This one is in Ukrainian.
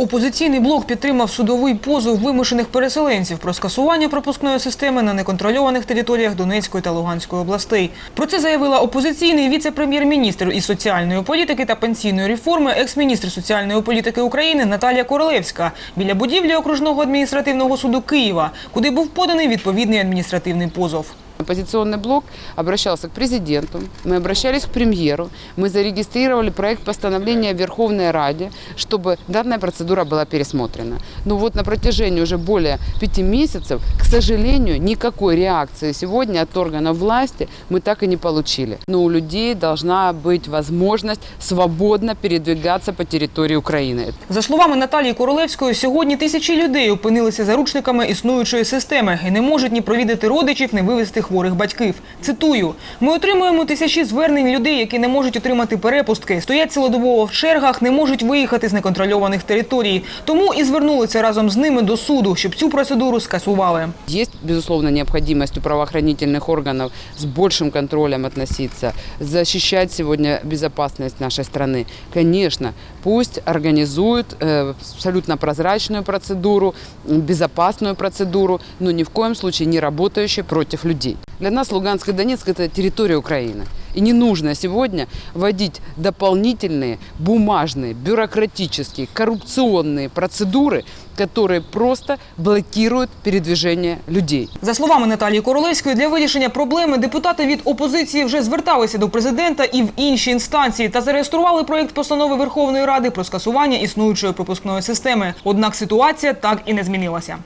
Опозиційний блок підтримав судовий позов вимушених переселенців про скасування пропускної системи на неконтрольованих територіях Донецької та Луганської областей. Про це заявила опозиційний віце-прем'єр-міністр із соціальної політики та пенсійної реформи, екс-міністр соціальної політики України Наталія Королевська біля будівлі окружного адміністративного суду Києва, куди був поданий відповідний адміністративний позов Оппозиционный блок обращался к президенту, мы обращались к премьеру, мы зарегистрировали проект постановления в Верховной Раде, чтобы данная процедура была пересмотрена. Но вот на протяжении уже более пяти месяцев, к сожалению, никакой реакции сегодня от органов власти мы так и не получили. Но у людей должна быть возможность свободно передвигаться по территории Украины. За словами Наталії Королевської, сьогодні тисячі людей опинилися заручниками існуючої системи і не можуть ні провідати родичів, ні вивезти хворих батьків. Цитую: ми отримуємо тисячі звернень людей, які не можуть отримати перепустки, стоять цілодобово в чергах, не можуть виїхати з неконтрольованих територій. Тому і звернулися разом з ними до суду, щоб цю процедуру скасували. Есть, безусловно, необходимость у правоохранительных органов с большим контролем относиться, защищать сегодня безопасность нашей страны. Конечно, пусть организуют э, абсолютно прозрачную процедуру, м, безопасную процедуру, но ни в коем случае не работающую против людей. Для нас Луганск и Донецк – это территория Украины. И не нужно сегодня вводить дополнительные бумажные, бюрократические, коррупционные процедуры, которые просто блокируют передвижение людей. За словами Наталії Королевської, для вирішення проблеми депутати від опозиції вже зверталися до президента і в інші інстанції та зареєстрували проєкт постанови Верховної Ради про скасування існуючої пропускної системи. Однак ситуація так і не змінилася.